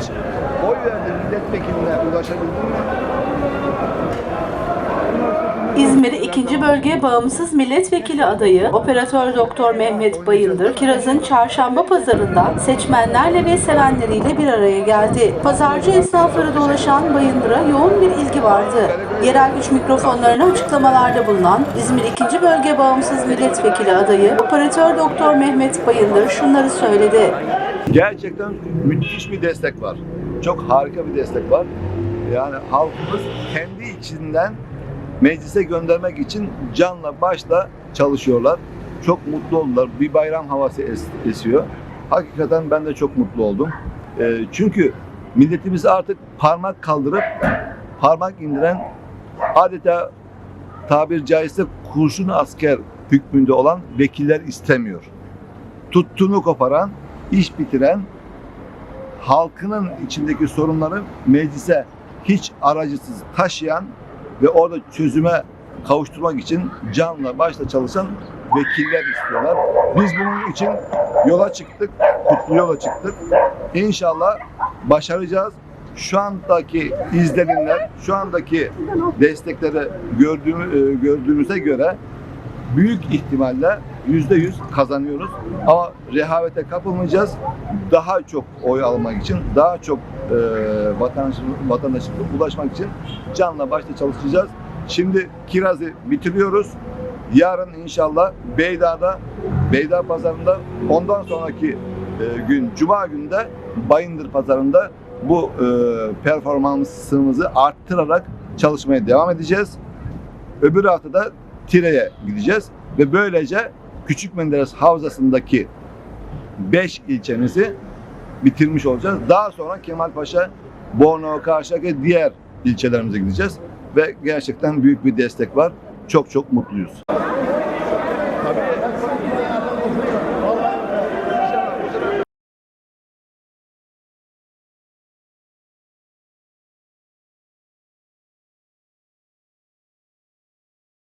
Hiç oy verdiğin milletvekiline ulaşabildin mi? İzmir 2. Bölge Bağımsız Milletvekili adayı Operatör Doktor Mehmet Bayındır, Kiraz'ın çarşamba pazarında seçmenlerle ve sevenleriyle bir araya geldi. Pazarcı esnafları dolaşan Bayındır'a yoğun bir ilgi vardı. Yerel güç mikrofonlarına açıklamalarda bulunan İzmir 2. Bölge Bağımsız Milletvekili adayı Operatör Doktor Mehmet Bayındır şunları söyledi. Gerçekten müthiş bir destek var. Çok harika bir destek var. Yani halkımız kendi içinden meclise göndermek için canla başla çalışıyorlar. Çok mutlu oldular. Bir bayram havası es- esiyor. Hakikaten ben de çok mutlu oldum. Ee, çünkü milletimiz artık parmak kaldırıp parmak indiren adeta tabir caizse kurşun asker hükmünde olan vekiller istemiyor. Tuttuğunu koparan, iş bitiren, halkının içindeki sorunları meclise hiç aracısız taşıyan ve orada çözüme kavuşturmak için canla başla çalışan vekiller istiyorlar. Biz bunun için yola çıktık, kutlu yola çıktık. İnşallah başaracağız. Şu andaki izlenimler, şu andaki destekleri e, gördüğümüze göre büyük ihtimalle yüzde yüz kazanıyoruz. Ama rehavete kapılmayacağız. Daha çok oy almak için, daha çok e, vatandaş, vatandaşlığa ulaşmak için canla başla çalışacağız. Şimdi kirazı bitiriyoruz. Yarın inşallah Beyda'da, Beyda pazarında ondan sonraki e, gün Cuma günde Bayındır pazarında bu e, performansımızı arttırarak çalışmaya devam edeceğiz. Öbür haftada Tire'ye gideceğiz ve böylece Küçük Menderes Havzası'ndaki 5 ilçemizi bitirmiş olacağız. Daha sonra Kemalpaşa, Bornova, Karşıyaka diğer ilçelerimize gideceğiz ve gerçekten büyük bir destek var. Çok çok mutluyuz.